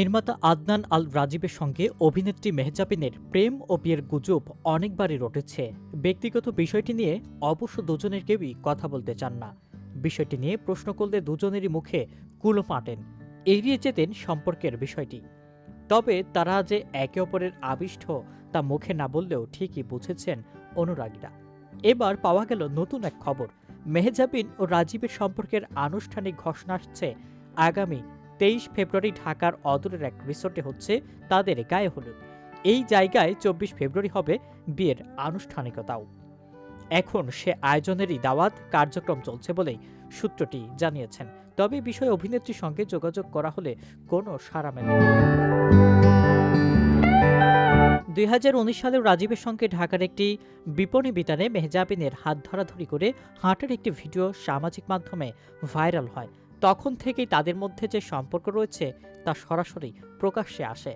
নির্মাতা আদনান আল রাজীবের সঙ্গে অভিনেত্রী মেহজাবিনের প্রেম ও বিয়ের গুজব অনেকবারই রটেছে। ব্যক্তিগত বিষয়টি নিয়ে অবশ্য দুজনের কেউই কথা বলতে চান না। বিষয়টি নিয়ে প্রশ্ন করলে দুজনেরই মুখে কুলো পাটেন এড়িয়ে যেতেন সম্পর্কের বিষয়টি। তবে তারা যে একে অপরের আবিষ্ট তা মুখে না বললেও ঠিকই বুঝেছেন অনুরাগীরা। এবার পাওয়া গেল নতুন এক খবর। মেহজাবিন ও রাজীবের সম্পর্কের আনুষ্ঠানিক ঘোষণা আসছে আগামী তেইশ ফেব্রুয়ারি ঢাকার অদূরের এক রিসোর্টে হচ্ছে তাদের গায়ে হলুদ। এই জায়গায় চব্বিশ ফেব্রুয়ারি হবে বিয়ের আনুষ্ঠানিকতাও। এখন সে আয়োজনেরই দাওয়াত, কার্যক্রম চলছে বলেই সূত্রটি জানিয়েছেন। তবে বিষয়ে অভিনেত্রীর সঙ্গে যোগাযোগ করা হলে কোনো সাড়া মেলেনি দুই হাজার উনিশ সালে রাজীবের সঙ্গে ঢাকার একটি বিপণী বিতানে মেহজাবিনের হাত ধরাধরি করে হাঁটার একটি ভিডিও সামাজিক মাধ্যমে ভাইরাল হয়। তখন থেকেই তাদের মধ্যে যে সম্পর্ক রয়েছে তা সরাসরি প্রকাশ্যে আসে।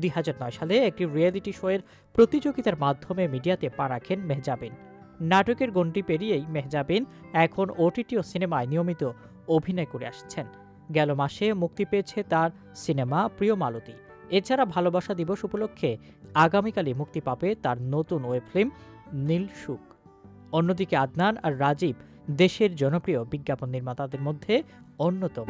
দুই হাজার নয় সালে একটি রিয়েলিটি শোয়ের প্রতিযোগিতার মাধ্যমে মিডিয়াতে পা রাখেন মেহজাবিন। নাটকের গণ্ডি পেরিয়েই মেহজাবিন এখন ওটিটি ও সিনেমায় নিয়মিত অভিনয় করে আসছেন। গেল মাসে মুক্তি পেয়েছে তার সিনেমা প্রিয় মালতী এছাড়া ভালোবাসা দিবস উপলক্ষে আগামীকালই মুক্তি পাবে তার নতুন ওয়েব ফিল্ম নীল সুখ। অন্যদিকে আদনান আর রাজীব দেশের জনপ্রিয় বিজ্ঞাপন নির্মাতাদের মধ্যে অন্যতম।